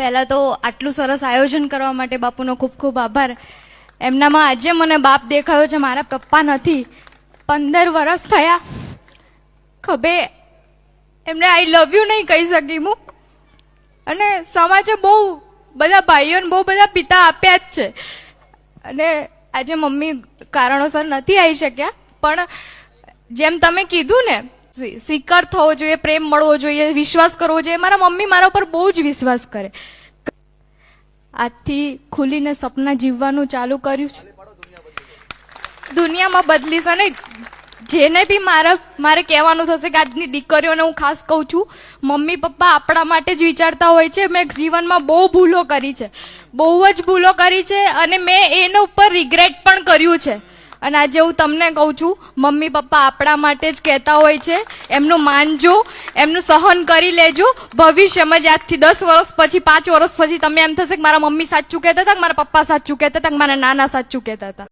પહેલા તો આટલું સરસ આયોજન કરવા માટે બાપુનો ખૂબ ખૂબ આભાર. એમનામાં આજે મને બાપ દેખાયો છે, મારા પપ્પા નથી. પંદર વર્ષ થયા. ખભે એમને આઈ લવ યુ નહીં કહી શકી હું અને સમાજે બહુ બધા ભાઈઓને બહુ બધા પિતા આપ્યા જ છે. અને આજે મમ્મી કારણોસર નથી આવી શક્યા. પણ જેમ તમે કીધું ને સ્વીકાર થવો જોઈએ, પ્રેમ મળવો જોઈએ, વિશ્વાસ કરવો જોઈએ. મારા મમ્મી મારા ઉપર બહુ જ વિશ્વાસ કરે. આજથી ખુલીને સપના જીવવાનું ચાલુ કર્યું છે. દુનિયામાં બદલીશ અને જેને બી મારા, મારે કહેવાનું થશે કે આજની દીકરીઓને હું ખાસ કહું છું, મમ્મી પપ્પા આપણા માટે જ વિચારતા હોય છે. મેં જીવનમાં બહુ ભૂલો કરી છે. બહુ જ ભૂલો કરી છે અને મેં એના ઉપર રિગ્રેટ પણ કર્યું છે. અને આજે હું તમને કહું છું, મમ્મી પપ્પા આપણા માટે જ કહેતા હોય છે, એમનું માનજો, એમનું સહન કરી લેજો. ભવિષ્યમાં જ આજથી દસ વર્ષ પછી, પાંચ વર્ષ પછી તમે એમ થશે કે મારા મમ્મી સાચું કહેતા હતા મારા પપ્પા સાચું કહેતા હતા મારા નાના સાચું કહેતા હતા.